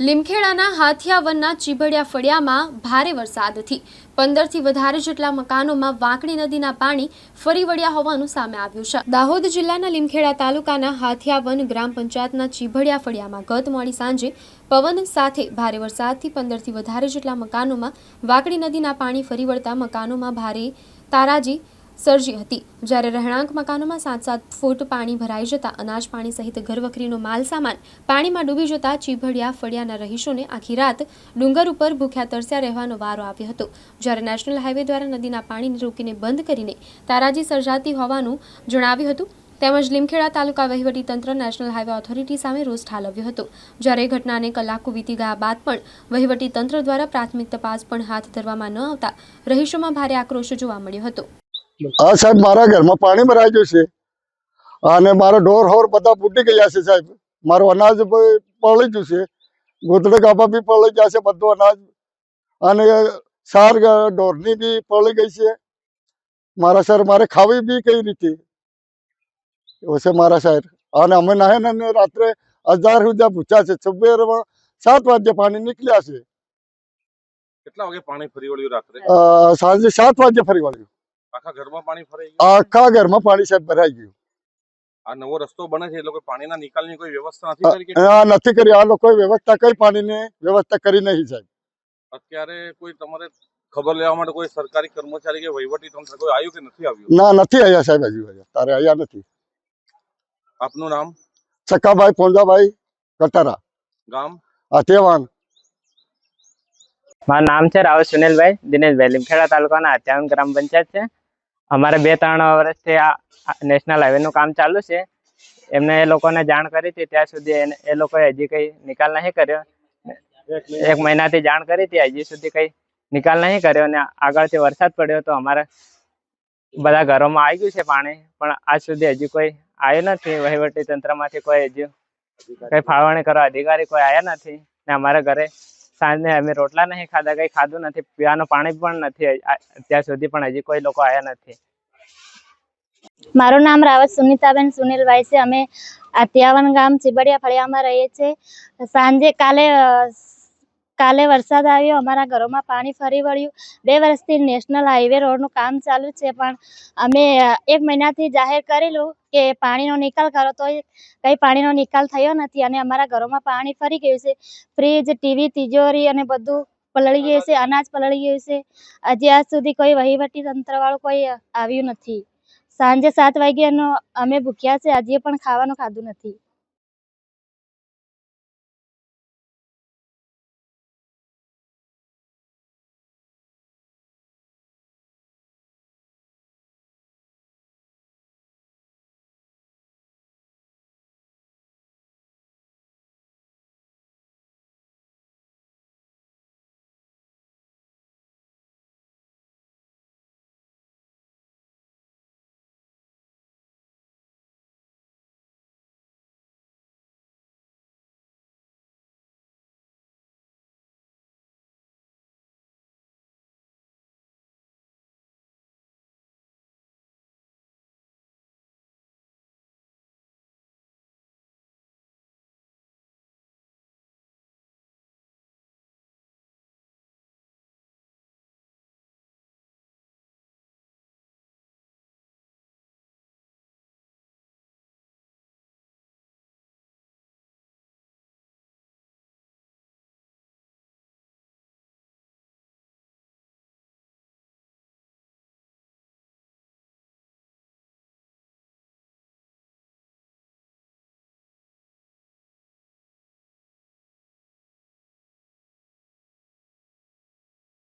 લીમખેડાના હાથિયાવનના ચીભડિયા ફળિયામાં ભારે વરસાદથી પંદરથી વધારે જેટલા મકાનોમાં વાંકડી નદીના પાણી ફરી વળ્યા હોવાનું સામે આવ્યું છે. દાહોદ જિલ્લાના લીમખેડા તાલુકાના હાથિયાવન ગ્રામ પંચાયતના ચીભડિયા ફળિયામાં ગત મોડી સાંજે પવન સાથે ભારે વરસાદથી પંદરથી વધારે જેટલા મકાનોમાં વાંકડી નદીના પાણી ફરી વળતા મકાનોમાં ભારે તારાજી સર્જી હતી. જ્યારે રહેણાંક મકાનોમાં સાત સાત ફૂટ પાણી ભરાઈ જતા અનાજ પાણી સહિત ઘરવખરીનો માલ સામાન પાણીમાં ડૂબી જતા ચીભડિયા ફળિયાના રહીશોને આખી રાત ડુંગર ઉપર ભૂખ્યા તરસ્યા રહેવાનો વારો આવ્યો હતો. જ્યારે નેશનલ હાઈવે દ્વારા નદીના પાણીને રોકીને બંધ કરીને તારાજી સર્જાતી હોવાનું જણાવ્યું હતું, તેમજ લીમખેડા તાલુકા તંત્ર નેશનલ હાઈવે ઓથોરિટી સામે રોષ ઠાલવ્યો હતો. જ્યારે ઘટનાને કલાકો વીતી ગયા બાદ પણ તંત્ર દ્વારા પ્રાથમિક તપાસ પણ હાથ ધરવામાં ન આવતા રહીશોમાં ભારે આક્રોશ જોવા મળ્યો હતો. હા સાહેબ મારા ઘરમાં પાણી ભરાઈ ગયું છે. અને મારા ઢોર હોર બધા ફૂટી ગયા છે સાહેબ. મારું અનાજ પલળી ગયું છે. ગોતડે કાપા બી પડી ગયા છે બધું અનાજ. અને સાર ઢોરની બી પડી ગઈ છે. મારા સર મારે ખાવી બી કઈ રીતે? એવું છે મારા સાહેબ. અને અમે નાહે ને રાત્રે હજાર સુધી પૂછ્યા છે. સવેરમાં સાત વાગે પાણી નીકળ્યા છે. કેટલા વાગે પાણી ફરી વળ્યું રાત્રે? સાંજે સાત વાગે ફરી વળ્યું. આખા ઘરમાં પાણી ફરાઈ ગયું આખા ઘરમાં પાણી સાહેબ ભરાઈ ગયું. આ નવો રસ્તો બને છે એ લોકો પાણીના નિકાલની કોઈ વ્યવસ્થા નથી કરી કે આ નથી કરી આ વ્યવસ્થા કઈ પાણીની વ્યવસ્થા કરી નહીં સાહેબ. અત્યારે કોઈ તમારે ખબર લેવા માટે કોઈ સરકારી કર્મચારી કે વહીવટી તંત્ર કોઈ આવ્યું કે નથી આવ્યું? ના નથી આવ્યા સાહેબ હજુ હજુ તારે આવ્યા નથી. આપનું નામ? ચક્કાભાઈ પોંજાભાઈ કટારા. ગામ? આથેવાન મારું નામ છે રાવલ સુનિલભાઈ દિનેશભાઈ લીમખેડા તાલુકાના અત્યાવન ગ્રામ પંચાયત છે. અમારે બે ત્રણ વર્ષથી આ નેશનલ હાઈવેનું કામ ચાલુ છે. એમને એ લોકોને જાણ કરી હતી, ત્યાં સુધી એ લોકોએ હજી કંઈ નિકાલ નહીં કર્યો. એક મહિનાથી જાણ કરી હતી, હજી સુધી કંઈ નિકાલ નહીં કર્યો અને આગળથી વરસાદ પડ્યો તો અમારે બધા ઘરોમાં આવી ગયું છે પાણી, પણ આજ સુધી હજી કોઈ આવ્યું નથી. વહીવટી તંત્રમાંથી કોઈ હજી કઈ ફાળવણી કરવા અધિકારી કોઈ આવ્યા નથી ને અમારા ઘરે સાંજને અમે રોટલા નહીં ખાધા, કઈ ખાધું નથી, પીવાનું પાણી પણ નથી અત્યાર સુધી પણ હજી કોઈ લોકો આવ્યા નથી. મારું નામ રાવત, સુનિતાબેન સુનિલભાઈ છે. અમે આત્યાવન ગામ ચીબડિયા ફળિયામાં રહીએ છીએ. સાંજે કાલે કાલે વરસાદ આવ્યો, અમારા ઘરોમાં પાણી ફરી વળ્યું. બે વર્ષથી નેશનલ હાઈવે રોડનું કામ ચાલુ છે, પણ અમે એક મહિનાથી જાહેર કરેલું કે પાણીનો નિકાલ કરો તો કંઈ પાણીનો નિકાલ થયો નથી અને અમારા ઘરોમાં પાણી ફરી ગયું છે. ફ્રીજ, ટીવી, તિજોરી અને બધું પલળી ગયું છે, અનાજ પલળી ગયું છે. હજી આજ સુધી કોઈ વહીવટી તંત્રવાળું કોઈ આવ્યું નથી. સાંજે સાત વાગ્યાનો અમે ભૂખ્યા છે હજી પણ ખાવાનું ખાધું નથી.